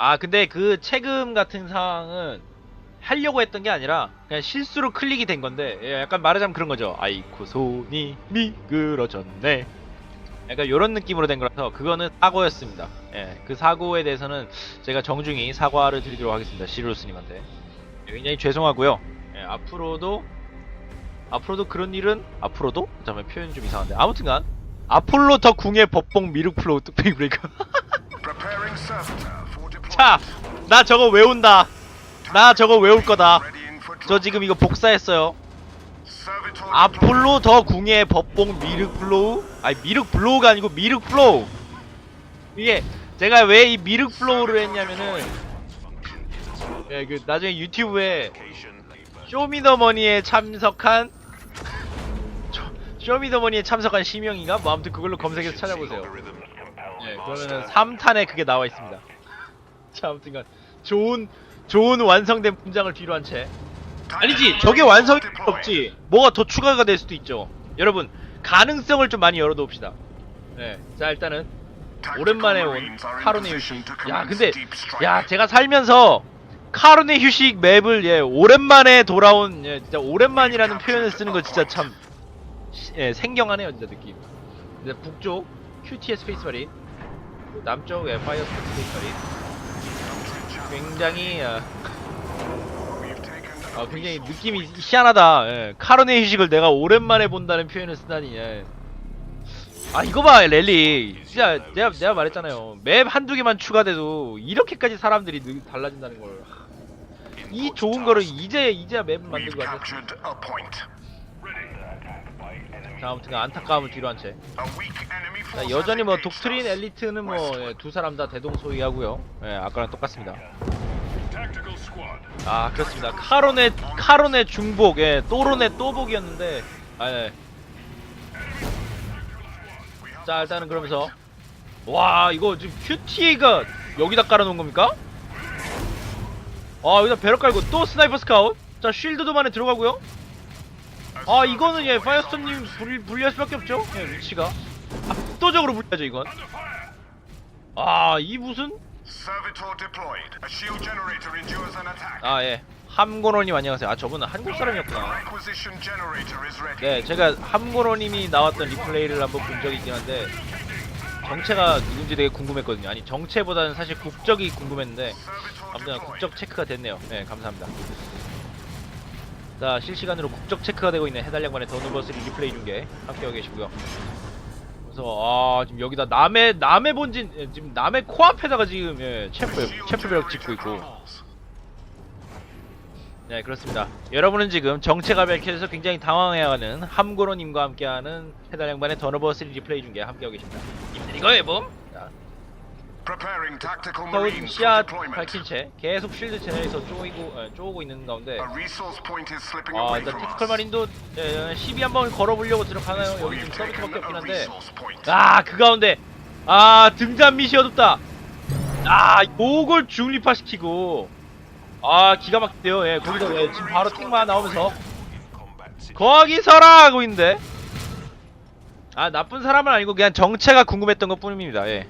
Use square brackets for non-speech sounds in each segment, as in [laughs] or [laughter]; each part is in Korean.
아 근데 그 체금 같은 상황은 하려고 했던 게 아니라 그냥 실수로 클릭이 된 건데 예, 약간 말하자면 그런 거죠. 아이쿠 손이 미끄러졌네. 약간 이런 느낌으로 된 거라서 그거는 사고였습니다. 예, 그 사고에 대해서는 제가 정중히 사과를 드리도록 하겠습니다. 시루스님한테 예, 굉장히 죄송하고요. 예, 앞으로도 앞으로도 그런 일은 앞으로도 잠깐만 표현 좀 이상한데 아무튼간 아폴로 더 궁의 법봉 미륵 플로우 뚝배기 브레이크 [laughs] 자, 나 저거 외운다. 나 저거 외울 거다. 저. 지금 이거 복사했어요. 아폴로 더 궁의 법봉 미륵 플로우? 아니 미륵 블로우가 아니고 미륵 플로우. 이게 제가 왜 이 미륵 플로우를 했냐면은 예, 그 나중에 유튜브에 쇼미더머니에 참석한 쇼- 쇼미더머니에 참석한 심영이가 뭐 아무튼 그걸로 검색해서 찾아보세요. 예, 그러면은 3탄에 그게 나와 있습니다. 자, 아무튼간 좋은 좋은 완성된 분장을 뒤로 한 채. 아니지, 저게 완성이 없지. 뭐가 더 추가가 될 수도 있죠. 여러분, 가능성을 좀 많이 열어놓읍시다. 네, 자 일단은 오랜만에 온 카론의 휴식. 야, 근데 야, 제가 살면서 카론의 휴식 맵을 예 오랜만에 돌아온 예 진짜 오랜만이라는 표현을 쓰는 거 진짜 참 시- 예, 생경하네요 진짜 느낌. 이제 북쪽 QTS 스페이스 마린, 남쪽 예, 파이어 스페이스 마린. 굉장히 아, 아, 굉장히 느낌이 희한하다. 예. 카론의 휴식을 내가 오랜만에 본다는 표현을 쓰다니. 예. 아 이거 봐 랠리 진짜 내가 내가 말했잖아요 맵 한두 개만 추가돼도 이렇게까지 사람들이 느, 달라진다는 걸 이 좋은 거를 이제 이제야 맵 We've 만들고 왔어. 자 아무튼 안타까움을 뒤로 한채 A weak enemy 자, force 여전히 뭐 독트린. 엘리트는 뭐 두 사람 다 대동소이하고요 예 아까랑 똑같습니다. 아 그렇습니다 카론의 카론의 중복 예 또론의 또복이었는데 아 예. 자 일단은 그러면서 와 이거 지금 QTA가 여기다 깔아놓은 겁니까? 아 여기다 배럭 깔고 또 스나이퍼 스카웃 자 쉴드 도 만에 들어가고요 아 이거는 예 파이어스톤님 불, 불리할 수밖에 없죠 예 위치가 압도적으로 불리하죠 이건 아 이 무슨 attack. 아예 함고노님 안녕하세요 아 저분은 한국 사람이었구나. 네, 제가 함고로님이 나왔던 리플레이를 한번 본 적이 있긴 한데 정체가 누군지 되게 궁금했거든요. 아니 정체보다는 사실 국적이 궁금했는데 아무튼. 국적 체크가 됐네요. 네, 감사합니다. 자, 실시간으로 국적 체크가 되고 있는 해달량만의 더누버스 리플레이 중계 함께하고 계시고요. 그래서 아 지금 여기다 남의 남의 본진 예, 지금 남의 코앞에다가 지금 예, 체프벽 generator 짓고 있고. 네 그렇습니다. 여러분은 지금 정체가 밝혀져서 굉장히 당황해하는 함고로님과 함께하는 해달 양반의 더너버 3 리플레이 중계 함께하고 계십니다. 이거 해봄. 자, Preparing tactical 서울 marines for 시야 deployment. 밝힌 채 계속 쉴드 채널에서 쪼이고 어, 쪼고 있는 가운데 아 일단 us. 마린도 예, 시비 한번 걸어보려고 들어가나요? 여기 지금 서비스밖에 없긴 한데. 아 그 가운데 아 등잔 밑이 어둡다. 아 요걸 중립화 시키고 아 기가 막히대요. 예 거기다 예, 지금 바로 탱마 나오면서 거기서라 하고 있는데 아 나쁜 사람은 아니고 그냥 정체가 궁금했던 것 뿐입니다. 예.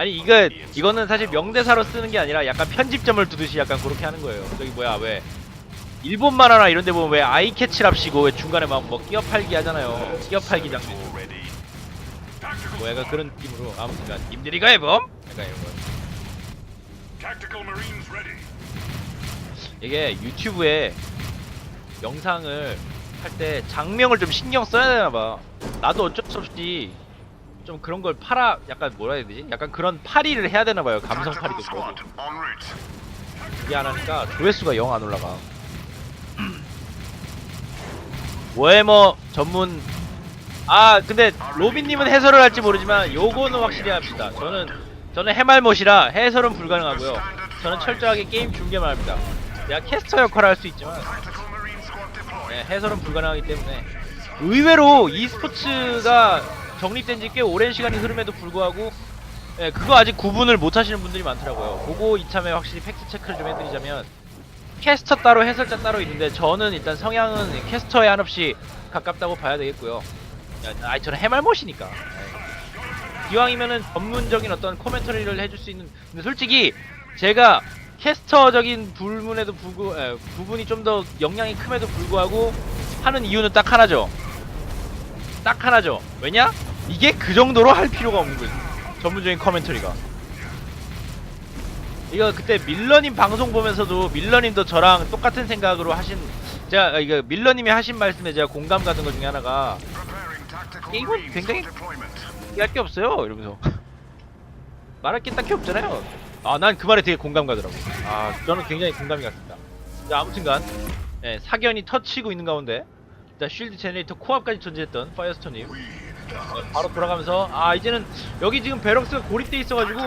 아니 이거 이거는 사실 명대사로 쓰는 게 아니라 약간 편집점을 두듯이 약간 그렇게 하는 거예요. 저기 뭐야 왜 일본 만화나 이런 데 보면 왜 아이 캐치랍시고 왜 중간에 막 뭐 끼어 팔기 하잖아요. 끼어 팔기 장면. 뭐 약간 그런 느낌으로 아무튼 님들이 가해봄? 약간 이런 거. 이게 유튜브에 영상을 할 때 장명을 좀 신경 써야 되나 봐. 나도 어쩔 수 없이 좀 그런 걸 팔아 약간 뭐라 해야 되지? 약간 그런 파리를 해야 되나 봐요. 감성 파리도 route. 그게 안 하니까 조회수가 영 안 올라가. 워해머 전문 아 근데 로빈님은 해설을 할지 모르지만 요거는 확실히 합시다. 저는 저는 해말못이라 해설은 불가능하고요. 저는 철저하게 게임 중계만 합니다. 내가 캐스터 역할을 할 수 있지만. 네, 해설은 불가능하기 때문에 의외로 e스포츠가 정립된 지 꽤 오랜 시간이 흐름에도 불구하고 예, 그거 아직 구분을 못 하시는 분들이 많더라고요. 그거 이참에 확실히 팩트 체크를 좀 해드리자면 캐스터 따로 해설자 따로 있는데 저는 일단 성향은 캐스터에 한없이 가깝다고 봐야 되겠고요. 야, 아이 저는 해말못이니까. 예. 기왕이면은 전문적인 어떤 코멘터리를 해줄 수 있는 근데 솔직히 제가 캐스터적인 불문에도 불구 에, 부분이 좀 더 영향이 큼에도 불구하고 하는 이유는 딱 하나죠 딱 하나죠 왜냐 이게 그 정도로 할 필요가 없는 거예요 전문적인 커멘터리가. 이거 그때 밀러님 방송 보면서도 밀러님도 저랑 똑같은 생각으로 하신 제가 이거 밀러님이 하신 말씀에 제가 공감 가는 것 중에 하나가 이건 굉장히- for deployment. 얘기할 게 없어요 이러면서. [laughs] 말할 게 딱히 없잖아요. 아 난 그 말에 되게 공감 가더라고. 아 저는 굉장히 공감이 갔습니다. 자 아무튼간 예, 사견이 터치고 있는 가운데 자 쉴드 제네레이터 코앞까지 존재했던 파이어스톤님. 예, 바로 돌아가면서 아 이제는 여기 지금 베럭스가 고립돼 있어가지고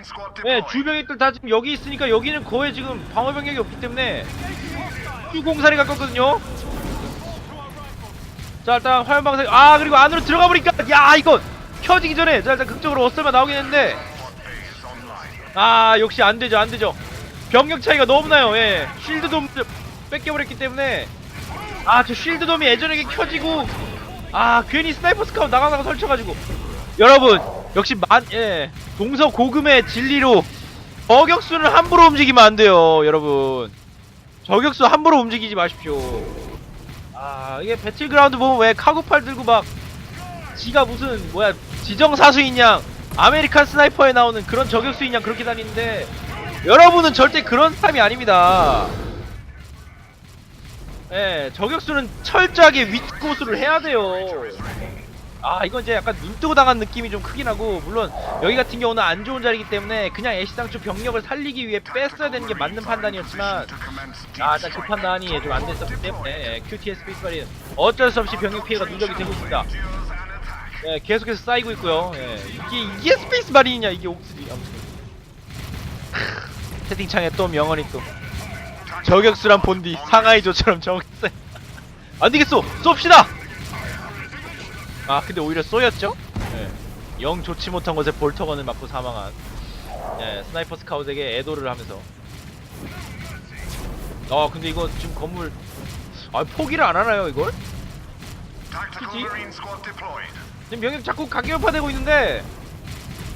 squad 예. 주병력들 다 지금 여기 있으니까 여기는 거의 지금 방어 병력이 없기 때문에 휴공살이 가깝거든요. 자 일단 화염 방사기 아 그리고 안으로 들어가 보니까 야 이거 켜지기 전에 자 일단 극적으로 어설마 나오긴 했는데 아 역시 안 되죠 안 되죠 병력 차이가 너무 나요 예 쉴드 돔 뺏겨버렸기 때문에 아 저 쉴드 돔이 예전에 켜지고 아 괜히 스나이퍼 스카웃 나가다가 설쳐가지고. 여러분 역시 만 예 동서 고금의 진리로 저격수는 함부로 움직이면 안 돼요 여러분. 저격수 함부로 움직이지 마십시오. 아 이게 배틀그라운드 보면 왜 카구팔 들고 막 지가 무슨 뭐야 지정사수인 양 아메리칸 스나이퍼에 나오는 그런 저격수인 양 그렇게 다니는데 여러분은 절대 그런 사람이 아닙니다 예 저격수는 철저하게 윗고수를 해야 돼요 아 이건 이제 약간 눈 뜨고 당한 느낌이 좀 크긴 하고 물론 여기 같은 경우는 안 좋은 자리이기 때문에 그냥 애시당초 병력을 살리기 위해 뺐어야 되는 게 맞는 판단이었지만 아 일단 그. 판단이 좀 안 됐었기 때문에 예, QTS 피스발이 어쩔 수 없이 병력 피해가 누적이 되고 있습니다. 예, 계속해서 쌓이고 있고요 예, 이게 이게 스페이스 마린이냐 이게 옥스리 아무튼 크, 채팅창에 또 명언이 또 저격수란 본디 상하이조처럼 저격수 [laughs] 안 되겠어 쏩시다 아 근데 오히려 쏘였죠 예, 영 좋지 못한 곳에 볼터건을 맞고 사망한 예, 스나이퍼 스카웃에게 애도를 하면서 아 근데 이거 지금 건물 아 포기를 안 하나요 이걸? Deployed. 지금 병력 자꾸 각격파되고 있는데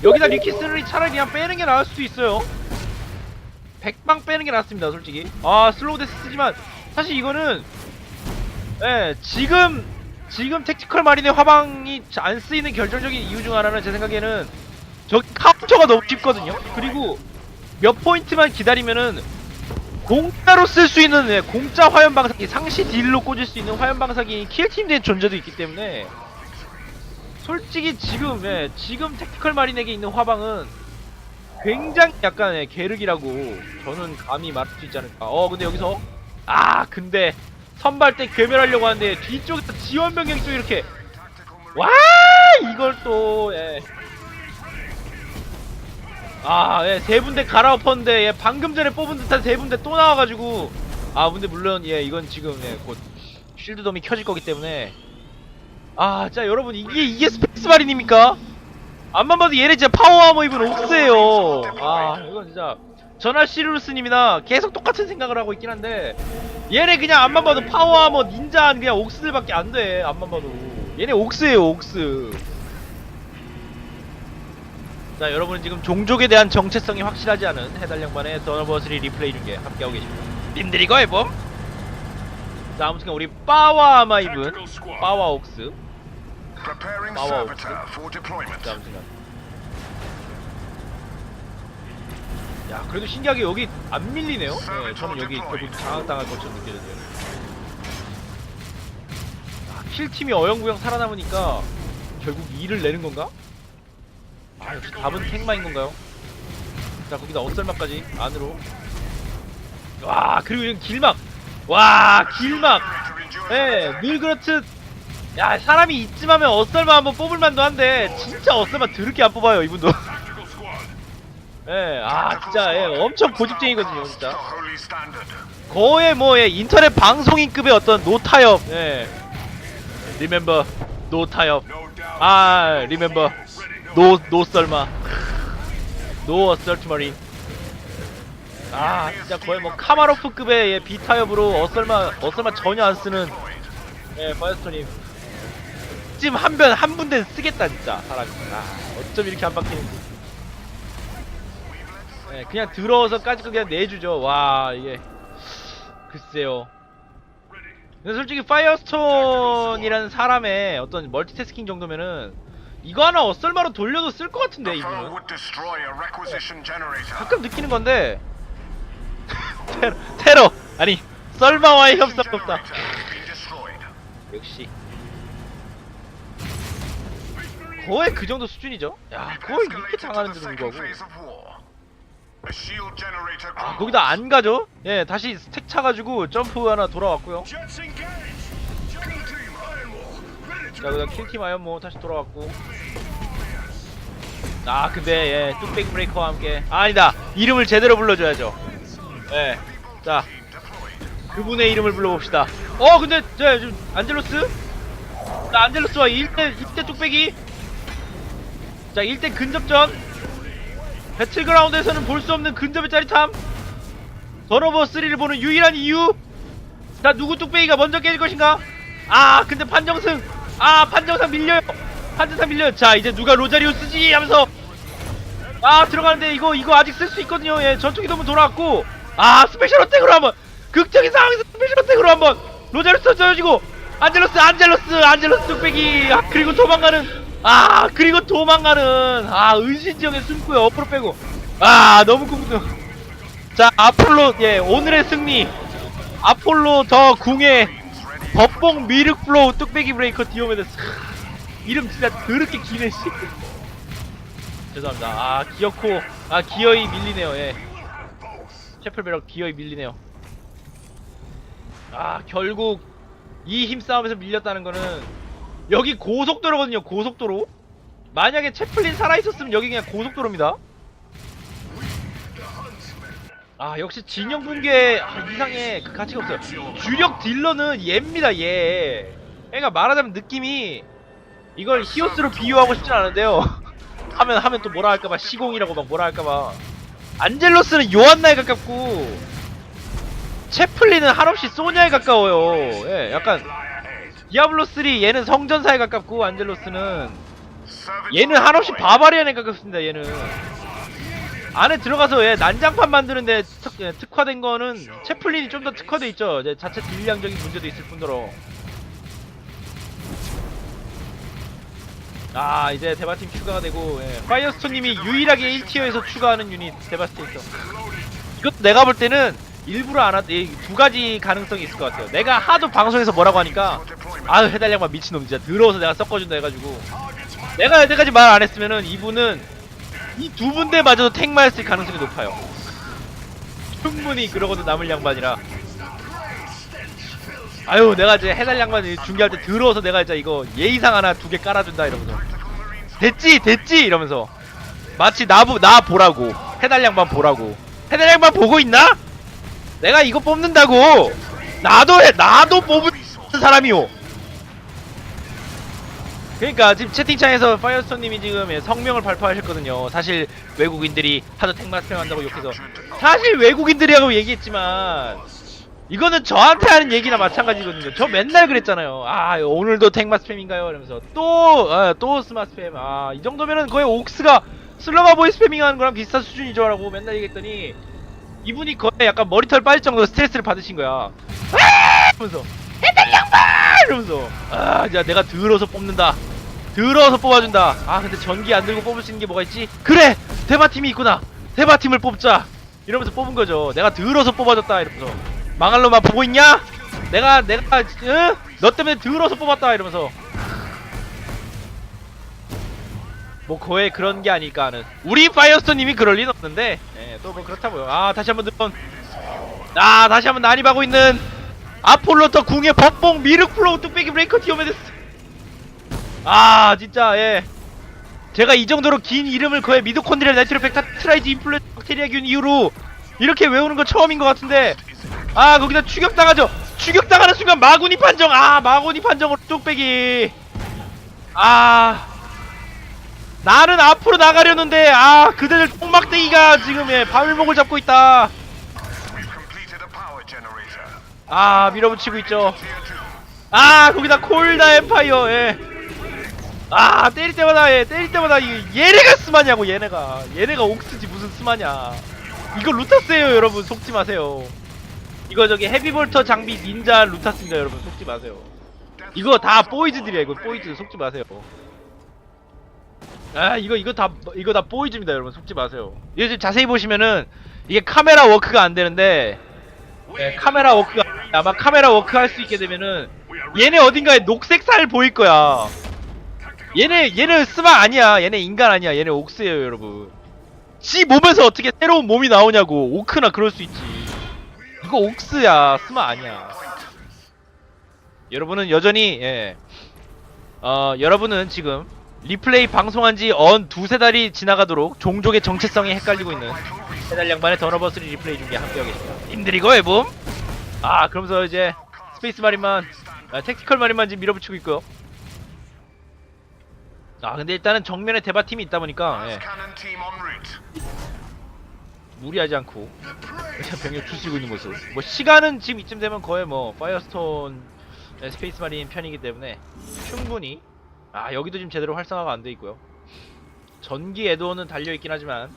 여기다 리키스를 차라리 그냥 빼는 게 나을 수도 있어요. 백방 빼는 게 낫습니다, 솔직히. 아 슬로우 데스 쓰지만 사실 이거는 예 지금 지금 택티컬 마린의 화방이 안 쓰이는 결정적인 이유 중 하나는 제 생각에는 저 카운터가 너무 쉽거든요. 그리고 몇 포인트만 기다리면은 공짜로 쓸 수 있는 예, 공짜 화염 방사기 상시 딜로 꽂을 수 있는 화염 방사기 킬팀 된 존재도 있기 때문에 솔직히 지금 예, 지금 택티컬 마린에게 있는 화방은 굉장히 약간 예, 계륵이라고 저는 감히 말할 수 있지 않을까. 어 근데 여기서 아 근데 선발 때 괴멸하려고 하는데 뒤쪽에서 지원 병력이 또 이렇게 와 이걸 또 예. 아, 예, 세 군데 갈아엎었는데, 예, 방금 전에 뽑은 듯한 세 군데 또 나와가지고, 아, 근데 물론, 예, 이건 지금, 예, 곧, 쉴드돔이 켜질 거기 때문에, 아, 자, 여러분, 이게, 이게 스페이스 마린입니까? 안만 봐도 얘네 진짜 파워 아머 입은 옥스예요. 아, 이건 진짜, 전화 시루스님이나 계속 똑같은 생각을 하고 있긴 한데, 얘네 그냥 안만 봐도 파워 아머 닌자 그냥 옥스들밖에 안 돼, 안만 봐도. 얘네 옥스예요, 옥스. 자 여러분은 지금 종족에 대한 정체성이 확실하지 않은 해달 양반의 더너버스리 리플레이 중에 함께하고 계십니다 님들이 이거 해봄? 자 아무튼 우리 빠와 아마 입은. 빠와 옥스 Preparing Power servitor for deployment. 자 아무튼 야 그래도 신기하게 여기 안 밀리네요 네, 저는 여기 결국 장악당할 것처럼 느껴졌어요 아, 킬팀이 어영부영 살아남으니까 결국 일을 내는 건가? 아 역시 답은 탱마인 건가요? 자 거기다 어썰막까지 안으로 와 그리고 이런 길막 와 길막 예. 늘 그렇듯 야 사람이 이쯤하면 어썰마 한번 뽑을 만도 한데 진짜 어썰마 드럽게 안 뽑아요 이분도 Tactical [laughs] squad. 예, 아 진짜 예, 엄청 고집쟁이거든요 진짜. 거의 뭐 예, 인터넷 방송인급의 어떤 노타협 예 리멤버 노타협. 아 리멤버 노 노썰마 노 어설트머린 아 진짜 거의 뭐 카마로프급의 예, 비타협으로 어썰마 어썰마 전혀 안 쓰는 예 파이스토님 이쯤 한변 한 분대 쓰겠다 진짜 사람이. 아 어쩜 이렇게 안 박히는지 네, 그냥 들어서까지 그냥 내주죠. 와 이게. 글쎄요. 근데 솔직히 파이어스톤이라는 사람의 어떤 멀티태스킹 정도면은 이거 하나 어썰마로 돌려도 쓸 것 같은데 이분은. 가끔 느끼는 건데. [laughs] 테러, 테러. 아니 썰마와의 협상 없다 Generator has been destroyed. 역시 거의 그 정도 수준이죠? 야 거의 이렇게 당하는데도 불구하고. 아. 거기다 안 가죠? 예 다시 스택 차가지고 점프 하나 돌아왔고요. 자 그다음 킬팀 아이언모 다시 돌아왔고. 아 근데 예 뚝배기 브레이커와 함께. 아, 아니다. 이름을 제대로 불러줘야죠. 예자 team deployed. 그분의 이름을 불러봅시다. 어 근데 저 지금 안젤로스? 자 안젤로스와 1대 1대 뚝배기 자 1대 근접전. 배틀그라운드에서는 볼 수 없는 근접의 짜릿함. 전오버 3를 보는 유일한 이유. 자 누구 뚝배기가 먼저 깨질 것인가? 아 근데 판정승. 아 판정상 밀려요. 판정상 밀려요. 자 이제 누가 로자리오스지 하면서. 아 들어가는데 이거 이거 아직 쓸 수 있거든요. 예 전투기 도문 돌아왔고. 아 스페셜 어택으로 한번. 극적인 상황에서 스페셜 어택으로 한번 로자리오스 져주고 안젤로스 안젤로스 안젤로스 뚝배기. 아 그리고 도망가는 아 그리고 도망가는 아 은신지형에 숨고요 옆으로 빼고. 아 너무 궁금 자 아폴로 예 오늘의 승리. 아폴로 더 궁의 법봉 미륵 플로우 뚝배기 브레이커 디오메데스. 이름 진짜 더럽게 기네 씨. 죄송합니다. 아 기어코 아 기어이 밀리네요 예. 셰플베럭 기어이 밀리네요. 아 결국 이 힘싸움에서 밀렸다는 거는 여기 고속도로거든요 고속도로. 만약에 채플린 살아있었으면 여기 그냥 고속도로입니다. 아 역시 진영 붕괴 아, 이상해. 그 가치가 없어요. 주력 딜러는 얘입니다 얘. 그러니까 말하자면 느낌이 이걸 히오스로 비유하고 싶진 않은데요. [laughs] 하면 하면 또 뭐라 할까봐 시공이라고 막 뭐라 할까봐. 안젤로스는 요한나에 가깝고 채플린은 한없이 소냐에 가까워요. 예 약간 디아블로 3 얘는 성전사에 가깝고 안젤로스는 얘는 한없이 바바리안에 가깝습니다 얘는. 안에 들어가서 예, 난장판 만드는데 특, 예, 특화된 거는 채플린이 좀 더 특화돼 있죠. 이제 자체 딜량적인 문제도 있을 뿐더러. 아 이제 대바팀 추가가 되고 예, 파이어스톤님이 유일하게 1티어에서 추가하는 유닛 데바스테이터 이것도 내가 볼 때는 일부러 안 하도 두 가지 가능성이 있을 것 같아요. 내가 하도 방송에서 뭐라고 하니까 아유 해달량만 미친놈 진짜 더러워서 내가 섞어준다 해가지고. 내가 여태까지 말 안 했으면은 이분은 이 두 분대 마저도 택마였을 가능성이 높아요. 충분히 그러고도 남을 양반이라. 아유 내가 이제 해달 양반 중계할 때 더러워서 내가 이제 이거 예의상 하나 두 개 깔아준다 이러면서. 됐지 됐지 이러면서. 마치 나보 나 보라고. 해달 양반 보라고. 해달 양반 보고 있나? 내가 이거 뽑는다고. 나도 해 나도 뽑은 사람이오. 그러니까 지금 채팅창에서 파이어스톤님이 지금 예, 성명을 발표하셨거든요. 사실 외국인들이 하도 택마스팸 한다고 욕해서. 사실 외국인들이라고 얘기했지만 이거는 저한테 하는 얘기나 마찬가지거든요. 저 맨날 그랬잖아요. 아 오늘도 택마 스팸인가요? 이러면서 또또 스마 스팸. 아이 정도면은 거의 옥스가 슬러가 보이 스패밍 하는 거랑 비슷한 수준이죠 라고 맨날 얘기했더니 이분이 거의 약간 머리털 빠질 정도로 스트레스를 받으신 거야. 아! 이러면서. 해달 양반! 이러면서. 아야 내가 들어서 뽑는다. 들어서 뽑아준다. 아 근데 전기 안 들고 뽑을 수 있는 게 뭐가 있지? 그래! 대바팀이 있구나. 대바팀을 뽑자. 이러면서 뽑은 거죠. 내가 들어서 뽑아줬다. 이러면서. 망할 놈만 보고 있냐? 내가 내가 응? 너 때문에 들어서 뽑았다. 이러면서 뭐 거의 그런 게 아닐까 하는. 우리 파이어스톤님이 그럴 리는 없는데. 예, 또뭐 그렇다고요. 아 다시 한번 듣던 아 다시 한번 난입하고 있는 아폴로터 궁의 법봉 미륵 플로우 뚝배기 브레이커 디오메데스. 아 진짜 예. 제가 이 정도로 긴 이름을 거의 미도콘드리아 나이트로 벡타 트라이즈 인플루엔자 박테리아균 이후로 이렇게 외우는 건 처음인 것 같은데. 아 거기다 추격당하죠. 추격당하는 순간 마구니 판정. 아 마구니 판정으로 뚝배기. 아 나는 앞으로 나가려는데 아 그들 똥막대기가 지금 예 바늘목을 잡고 있다. 아 밀어붙이고 있죠. Tier 2. 아 거기다 콜다 엠파이어 예. 아 때릴 때마다 얘 때릴 때마다 이 얘네가 스마냐고 얘네가. 얘네가 옥스지 무슨 스마냐. 이거 루타스예요 여러분. 속지 마세요. 이거 저기 헤비볼터 장비 닌자 루타스입니다 여러분. 속지 마세요. 이거 다 보이즈들이야 이거 보이즈. 속지 마세요 아 이거 이거 다 이거 다 보이즈입니다 여러분. 속지 마세요. 이거 지금 자세히 보시면은 이게 카메라 워크가 안 되는데 예, 카메라 워크가 아마 카메라 워크 할 수 있게 되면은 얘네 어딘가에 녹색 살 보일 거야. 얘네 얘네 스마 아니야. 얘네 인간 아니야. 얘네 옥스예요 여러분. 지 몸에서 어떻게 새로운 몸이 나오냐고. 오크나 그럴 수 있지. 이거 옥스야. 스마 아니야. 여러분은 여전히 예. 어 여러분은 지금 리플레이 방송한 지 언 두세 달이 지나가도록 종족의 정체성이 헷갈리고 있는 세달 양반의 더너버스리 리플레이 중에 함께하고 계십니다 님들 이거 해봄? 아 그러면서 이제 스페이스 마린만 아, 택티컬 마린만 지금 밀어붙이고 있고요 아 근데 일단은 정면에 대바팀이 있다 보니까 예. 무리하지 않고 병력 추스리고 있는 모습 뭐 시간은 지금 이쯤 되면 거의 뭐 파이어스톤 예, 스페이스 마린 편이기 때문에 충분히 아 여기도 지금 제대로 활성화가 안 돼 있고요. 전기 에드온은 달려있긴 하지만.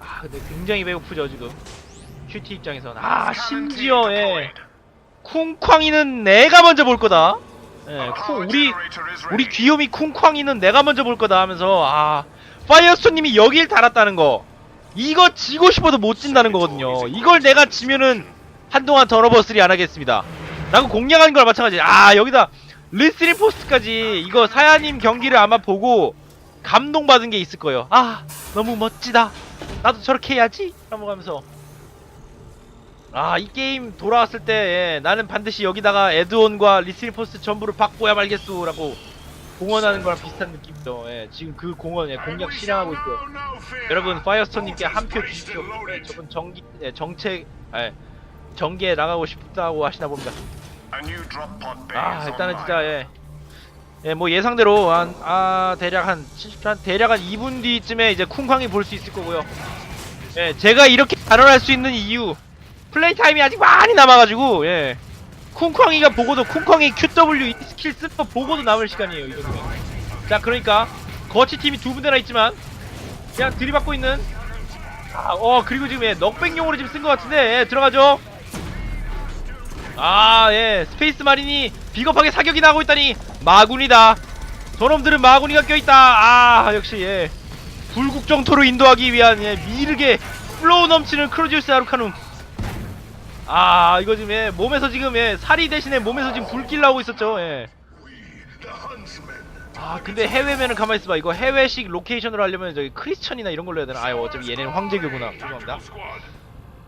아 근데 굉장히 배고프죠 지금. 큐티 입장에선 아 심지어 예. 쿵쾅이는 내가 먼저 볼 거다. 예, 쿵, 우리 우리. 귀요미 쿵쾅이는 내가 먼저 볼 거다 하면서 아 파이어스톤님이 여길 달았다는 거. 이거 지고 싶어도 못 진다는 거거든요. 이걸 내가 지면은 한동안 더러버스리 안 하겠습니다. 라고 공략한 거랑 마찬가지. 아 여기다 리스린 포스트까지 이거 사야님 경기를 아마 보고 감동받은 게 있을 거예요. 아 너무 멋지다. 나도 저렇게 해야지. 넘어가면서. 아 이 게임 돌아왔을 때 예, 나는 반드시 여기다가 에드온과 리스린 포스트 전부를 바꿔야 말겠소 라고 공언하는 거랑 비슷한 느낌이죠. 예, 지금 그 공언 예, 공략 실행하고 있고요. 여러분 파이어스톤님께 한 표 주십시오. 예, 저분 정기 예, 정책 예, 정계에 나가고 싶다고 하시나 봅니다 아 is 일단은. 진짜 예. 예, 뭐 예상대로 한, 아, 대략 한, 70, 한, 대략 한 2분 뒤쯤에 이제 쿵쾅이 볼 수 있을 거고요. 예, 제가 이렇게 단언할 수 있는 이유, 플레이 타임이 아직 많이 남아가지고, 예. 쿵쾅이가 보고도, 쿵쾅이 QW 이 스킬 거 보고도 남을 시간이에요, 이 정도면. 자, 그러니까, 거치 팀이 두 군데나 있지만, 그냥 들이받고 있는, 아, 어, 그리고 지금, 예, 넉백용으로 지금 쓴 것 같은데, 예, 들어가죠. 아, 예. 스페이스 마린이 비겁하게 사격이 나고 있다니 마군이다. 저놈들은 마군이가 껴있다. 아, 역시 예. 불국 정토로 인도하기 위한 예, 미르게 플로우 넘치는 크루지우스 아루카눔. 아, 이거 지금 예, 몸에서 지금 예, 살이 대신에 몸에서 지금 불길 나오고 있었죠. 예. 아, 근데 해외면은 가만히 있어봐. 이거 해외식 로케이션으로 하려면 저기 크리스천이나 이런 걸로 해야 되나? 아유, 어차피 얘네는 황제교구나. 죄송합니다.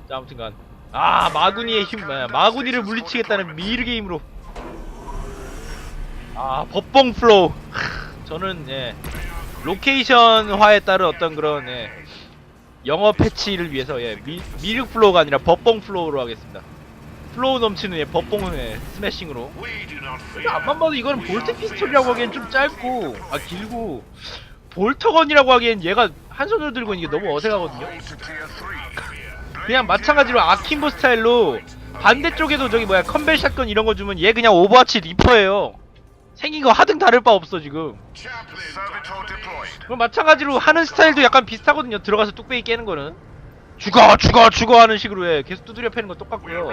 자, 아무튼간. 아, 마구니의 힘, 아, 마구니를 물리치겠다는 미르게 힘으로. 아, 법봉 플로우. 하, 저는, 예, 로케이션화에 따른 어떤 그런, 예, 영어 패치를 위해서, 예, 미, 미르 플로우가 아니라 법봉 플로우로 하겠습니다. 플로우 넘치는, 예, 법봉, 예, 스매싱으로. 앞만 봐도 이거는 볼트 피스톨이라고 하기엔 좀 짧고, 아, 길고, 볼터건이라고 하기엔 얘가 한 손으로 들고 있는 게 너무 어색하거든요. To tier 3. 그냥 마찬가지로 아킨보 스타일로 반대쪽에도 저기 뭐야 컨벨 샷건 이런 거 주면 얘 그냥 오버워치 리퍼예요. 생긴 거 하등 다를 바 없어 지금. 그럼 마찬가지로 하는 스타일도 약간 비슷하거든요. 들어가서 뚝배기 깨는 거는 죽어 죽어 죽어 하는 식으로 해. 계속 두드려 패는 건 똑같고요.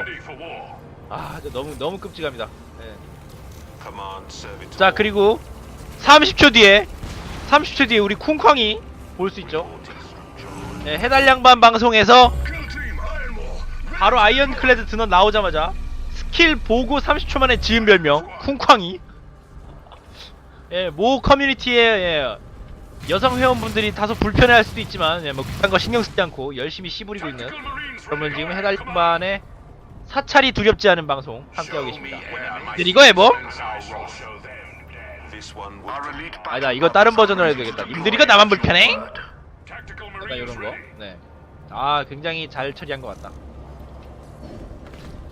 아 너무 너무 끔찍합니다. 예. 자 그리고 30초 뒤에 30초 뒤에 우리 쿵쾅이 볼 수 있죠. 네, 해달 양반 방송에서 바로 아이언클레드 드넌 나오자마자 스킬 보고 30초 만에 지은 별명 쿵쾅이 예, 모 커뮤니티의 예, 여성 회원분들이 다소 불편해할 수도 있지만 예, 뭐 그딴 거 신경 쓰지 않고 열심히 씨부리고 있는 그러면 지금 해달 양반의 사찰이 두렵지 않은 방송 함께하고 계십니다. 근데 이거에 뭐? 아니다 이거 다른 버전으로 해도 되겠다. 님들 이거 나만 불편해? 약간 이런 거. 네. 아 굉장히 잘 처리한 것 같다.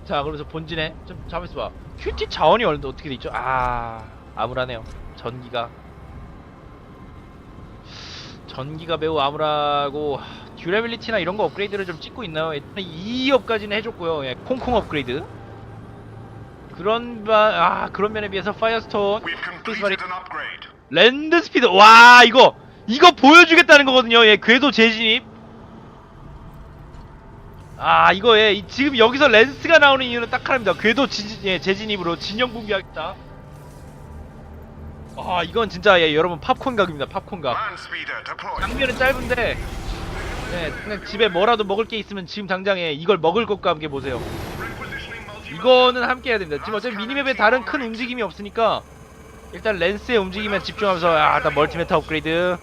자 그래서 본진에 좀 잠깐만 있어봐. 큐티 자원이 어느 어떻게 돼 있죠? 아 암울하네요. 전기가 전기가 매우 암울하고 듀라빌리티나 이런 거 업그레이드를 좀 찍고 있나요? 일단 2업까지는 해줬고요. 예, 콩콩 업그레이드. 그런 바, 아 그런 면에 비해서 파이어스톤 upgrade. 랜드 스피드 와 이거 이거 보여주겠다는 거거든요 예 궤도 재진입 아 이거 예 이- 지금 여기서 랜스가 나오는 이유는 딱 하나입니다. 궤도 지, 예, 재진입으로 진영 붕괴하겠다. 아 이건 진짜 예 여러분 팝콘 각입니다 팝콘 각. Land speeder deployed. 장면은 짧은데 네, 그냥 집에 뭐라도 먹을 게 있으면 지금 당장에 이걸 먹을 것과 함께 보세요. 이거는 함께 해야 됩니다. 지금 어차피 미니맵에 다른 큰 움직임이 없으니까 일단 랜스의 움직임에 집중하면서 아 일단 멀티메타 업그레이드.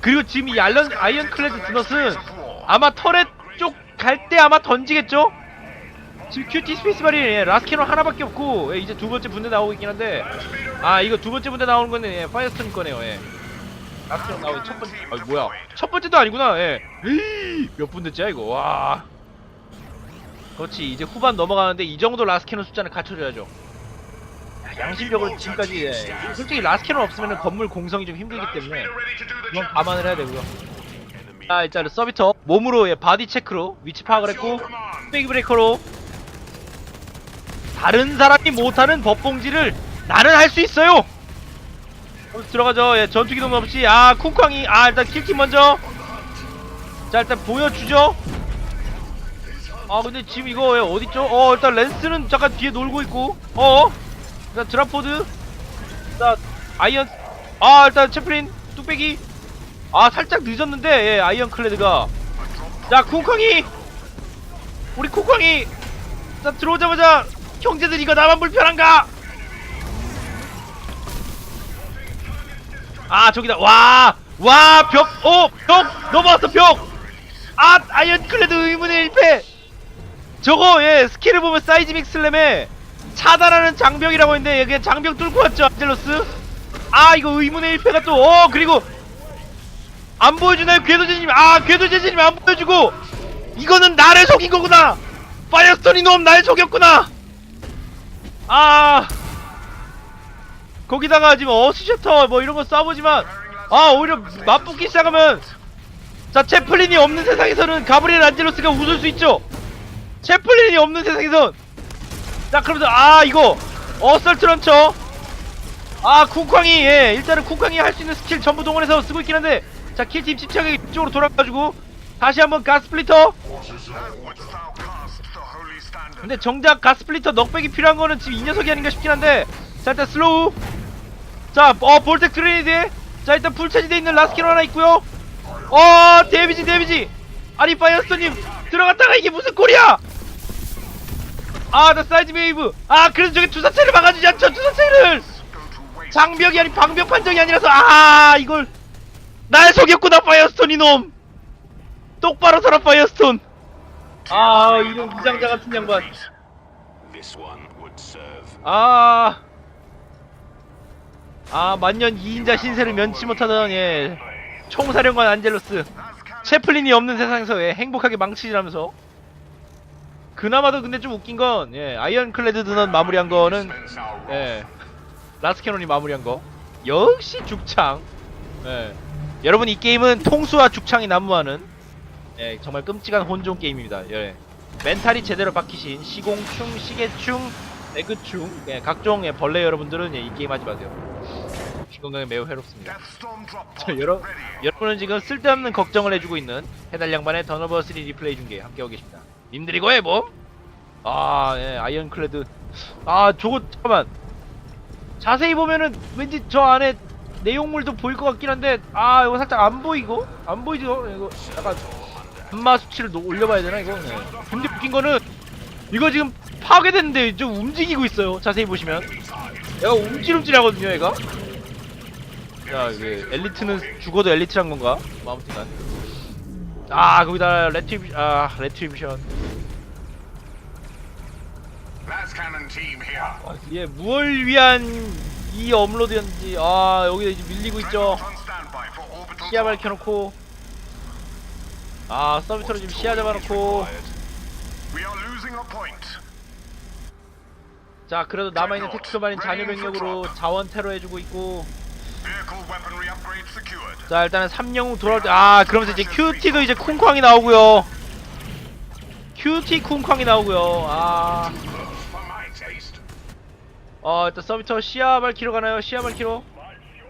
그리고 지금 이 알런, 아이언 클레드 드넛은 아마 터렛 쪽 갈 때 아마 던지겠죠? 지금 큐티 스페이스바리 예, 라스캐논 하나밖에 없고 예, 이제 두 번째 분대 나오고 있긴 한데 아 이거 두 번째 분대 나오는 거는 예, 파이어스톤 거네요 예. 라스캐논 나오고 첫 번째 아 뭐야 첫 번째도 아니구나 예. 몇 분대째야 이거 와 그렇지 이제 후반 넘어가는데 이 정도 라스캐논 숫자는 갖춰줘야죠 야, 양심적으로 지금까지 예. 솔직히 라스캐논 없으면 건물 공성이 좀 힘들기 때문에 그건 감안을 해야 되고요 자 일단 서비터 몸으로 예, 바디 체크로 위치 파악을 했고 스페기 브레이커로 다른 사람이 못하는 법봉지를 나는 할 수 있어요! 어, 들어가죠. 예, 전투기 동 없이. 아 쿵쾅이. 아 일단 킬팀 먼저. 자 일단 보여주죠. 아 근데 지금 이거 예, 어딨죠? 어 일단 랜스는 잠깐 뒤에 놀고 있고. 어? 일단 드라포드. 자 아이언. 아 일단 채플린. 뚝배기 아 살짝 늦었는데 예, 아이언 클레드가. 자 쿵쾅이! 우리 쿵쾅이! 자 들어오자마자 형제들 이거 나만 불편한가? 아 저기다. 와와벽오벽 넘어왔어 벽아 아이언 클레드 의문의 1패! 저거 예 스킬을 보면 사이즈믹 슬램에 차단하는 장벽이라고 했는데 여기 장벽 뚫고 왔죠 안젤로스? 아 이거 의문의 1패가 또 어 그리고 안 보여주나요? 궤도 재진님 아 궤도 재진님 안 보여주고! 이거는 나를 속인 거구나! 파이어스톤 이 놈 날 속였구나! 아! 거기다가 지금 어스셔터 뭐 이런 거 쏴보지만 아 오히려 맞붙기 시작하면 자 채플린이 없는 세상에서는 가브리엘 안젤로스가 웃을 수 있죠? 채플린이 없는 세상에선 자 그러면서 아 이거 어설트 런처? 아 쿵쾅이 예 일단은 쿵쾅이 할 수 있는 스킬 전부 동원해서 쓰고 있긴 한데 자 킬팀 침착하게 이쪽으로 돌아가지고 다시 한번 가스플리터. 근데 정작 가스플리터 넉백이 필요한 거는 지금 이 녀석이 아닌가 싶긴 한데 자 일단 슬로우. 자어 볼텍 트레이드 자 일단 풀차지돼 있는 라스키로 하나 있고요. 어 데미지 데미지. 아니 파이어스톤님 들어갔다가 이게 무슨 꼴이야? 아나 사이즈 웨이브. 아 그래서 저게 주사체를 막아주지 않죠 waste. 장벽이 아니 방벽 판정이 아니라서 아 이걸 날 속였구나 파이어스톤 이놈! 똑바로 살아 파이어스톤! 아 이런 위장자 같은 양반. This one would serve. 아, 아 만년 2인자 신세를 면치 못하던 예. 총사령관 안젤로스. 채플린이 없는 세상에서 예, 행복하게 망치질하면서. 그나마도 근데 좀 웃긴 건 예, 아이언 클레드 드넌 마무리한 거는. 예, 라스캐논이 마무리한 거. 역시 죽창. 예. 여러분 이 게임은 통수와 죽창이 난무하는 예, 정말 끔찍한 혼종 게임입니다 예. 멘탈이 제대로 박히신 시공충, 시계충, 에그충 예, 각종 예, 벌레 여러분들은 예, 이 게임 하지 마세요 건강에 매우 해롭습니다 자, 여러. 여러분은 지금 쓸데없는 걱정을 해주고 있는 해달 양반의 던어버 3 리플레이 중계 함께하고 계십니다. 님들이 거에 뭐? 아, 예, 아이언클레드. 아, 저거, 잠깐만. 자세히 보면은 왠지 저 안에 내용물도 보일 것 같긴 한데, 아, 이거 살짝 안 보이고? 안 보이죠? 이거 약간, 분마 수치를 노- 올려봐야 되나, 이거? 네. 근데 웃긴 거는, 이거 지금 파괴됐는데 좀 움직이고 있어요. 자세히 보시면. 얘가 움찔움찔 하거든요, 얘가. 자, 이게 엘리트는 죽어도 엘리트란 건가? 뭐 아무튼간. 아, 거기다 레트리비 아, 레트리비션. Here. 예, 무얼 위한 이 업로드였는지. 아, 여기 이제 밀리고 있죠. 시야. 밝혀놓고. 아, 서비스로 지금 시야 잡아놓고. 자, 그래도 남아있는 텍스토마린 잔여 병력으로 자원 테러 해주고 있고. 자, 일단은 3영웅 돌아올 때. 아, 그러면서 이제 큐티도 이제 쿵쾅이 나오고요. 큐티 쿵쾅이 나오고요. 아. 어 일단 서비터 시야 밝히러 가나요? 시야 밝히러?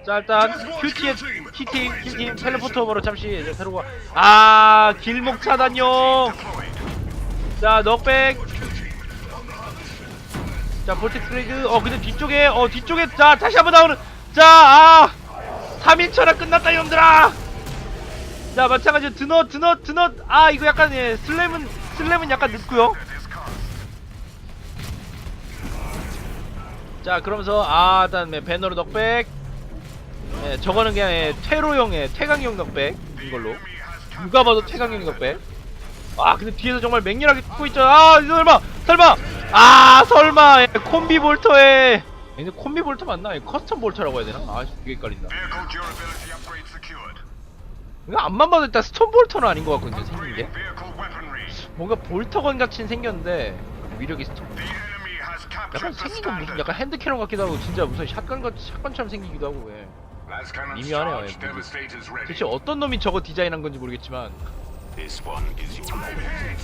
자 일단 큐티의 키팀 킬팀 텔레포터로 잠시 이제 새로 아 길목 차단용. 자 넉백. 자 볼텍 트레이드. 어 근데 뒤쪽에 어 뒤쪽에 자 다시 한번 나오는. 자아 3일처럼 끝났다 이놈들아. 자 마찬가지로 드넛 드넛 드넛. 아 이거 약간 예 슬램은 슬램은 약간 늦고요 자 그러면서 아 일단 네, 배너로 넉백. 예 저거는 그냥 예, 퇴로용의 퇴강용 넉백. 이걸로. 누가 봐도 퇴강용 넉백. 아 근데 뒤에서 정말 맹렬하게 뜯고 있죠. 아 설마 설마! 아 설마 예, 콤비 볼터에. 근데 콤비 볼터 맞나? 예, 커스텀 볼터라고 해야 되나? 아 되게 헷갈린다. 이거 앞만 봐도 일단 스톤 볼터는 아닌 것 같거든요 생긴 게. 뭔가 볼터건 같이 생겼는데 위력이 스톤 약간 생긴 건 무슨. 약간 핸드캐논 같기도 하고 진짜 무슨 샷건 같 샷건처럼 생기기도 하고 cannons 미묘하네요. 예. 대체 어떤 놈이 저거 디자인한 건지 모르겠지만.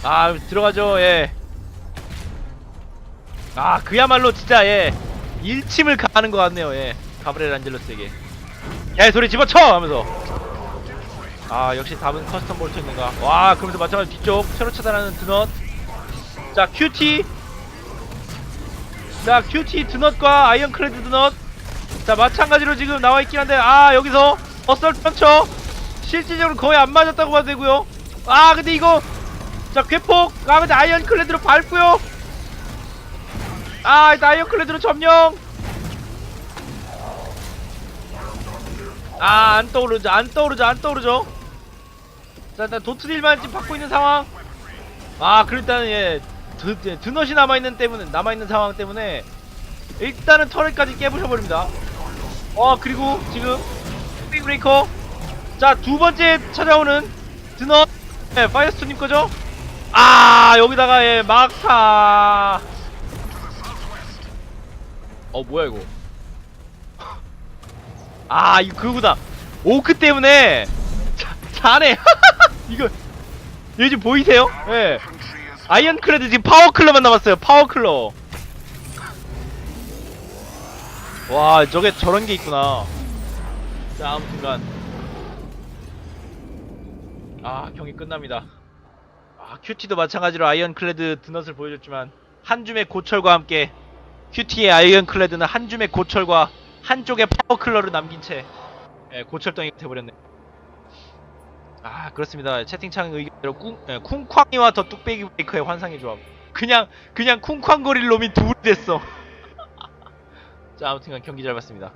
아 들어가죠 예. 아 그야말로 진짜 예. 일침을 가하는 것 같네요 예. 가브리엘 안젤로스에게. 야 소리 집어쳐! 하면서. 아 역시 답은 커스텀 볼트인가. 와 그러면서 마찬가지로 뒤쪽 새로 차단하는 드넛 자 큐티 자 큐티 드넛과 아이언클레드 드넛. 자 마찬가지로 지금 나와 있긴 한데 아 여기서 어설트 펀쳐. 실질적으로 거의 안 맞았다고 봐도 되고요. 아 근데 이거 자 괴폭. 아 근데 아이언클레드로 밟고요. 아 일단 아이언클레드로 점령. 아 안 떠오르죠 안 떠오르죠 안 떠오르죠. 자 일단 도트딜만 지금 받고 있는 상황. 아 일단은 예 드, 예, 드넛이 남아있는 때문에 남아있는 상황 때문에 일단은 터렛까지 깨부셔버립니다. 어 그리고 지금 빅브레이커. 자 두번째 찾아오는 드넛. 예 파이어스톤님 거죠? 아 여기다가 예 막타 어 뭐야 이거? [laughs] 아 이거 그거구나. 오크 때문에. 자, 잘해 [laughs] 이거 이거 지금 보이세요? 예. is 아이언클레드 지금 파워클러만 남았어요. 파워클러 와 저게 저런 게 있구나. 자 아무튼간. 아 경기 끝납니다. 아 큐티도 마찬가지로 아이언클레드 드넛을 보여줬지만 한 줌의 고철과 함께 큐티의 아이언클레드는 한 줌의 고철과 한쪽의 파워클러를 남긴 채 예, 고철덩이가 돼버렸네 아 그렇습니다. 채팅창 의견대로 쿵, 예, 쿵쾅이와 더 뚝배기 브레이커의 환상의 조합. 그냥 그냥 쿵쾅거릴 놈이 둘이 됐어. [laughs] 자 아무튼간 경기 잘 봤습니다